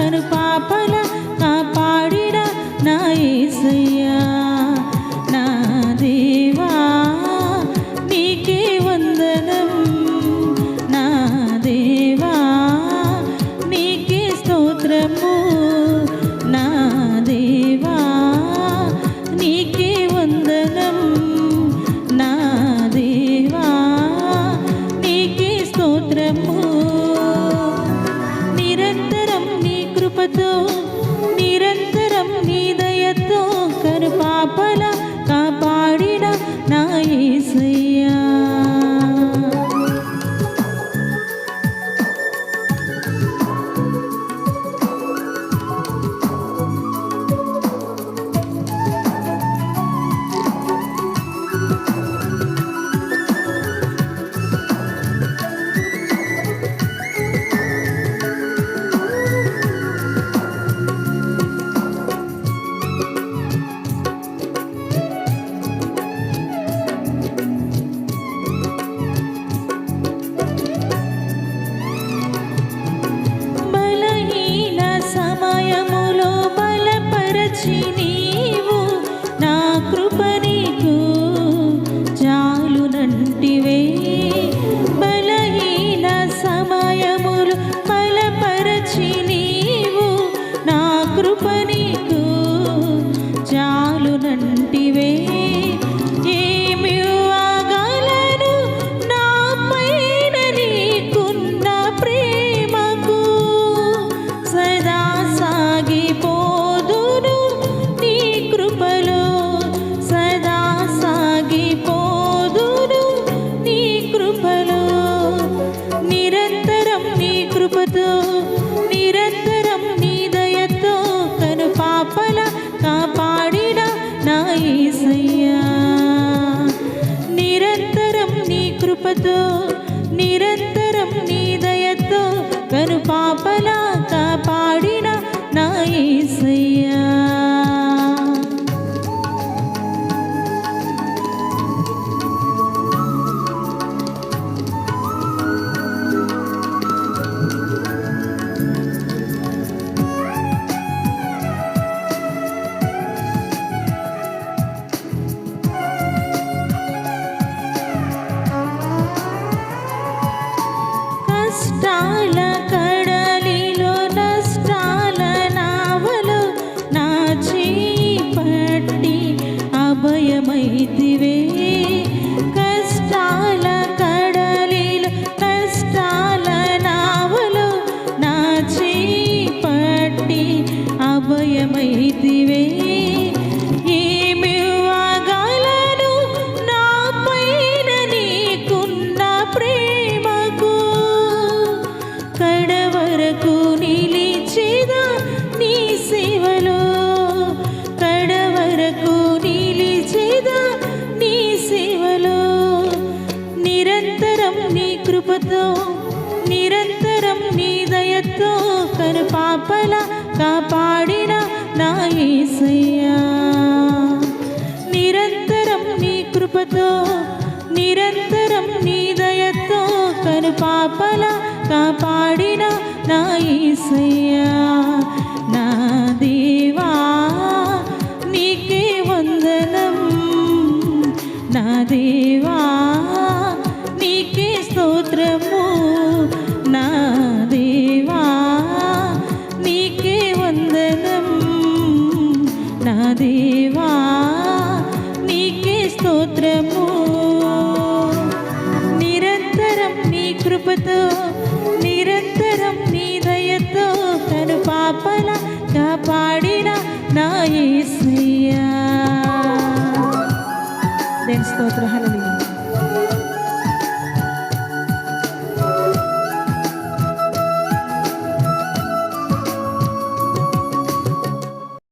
కను పాపల Tune in. కృపతో నిరంతరం నీ దయతో కను పాపల కాపాడిన నా ఈసయ్యా నిరంతరం నీ కృపతో నిరంతరం నీ దయతో కను పాపల కాపాడి నిరంతరం నీ కృపతో నిరంతరం నీ దయతో కను పాపల కాపాడిన నా యేసయ్యా నిరంతరం నీ కృపతో నిరంతరం నీ దయతో కను పాపల దేవా నీకే స్తోత్రము. నిరంతరం నీ కృపతో నిరంతరం నీ దయతో తను పాపల కాపాడిన నా యేసయ్యా. దేని స్తోత్ర? హల్లెలూయా.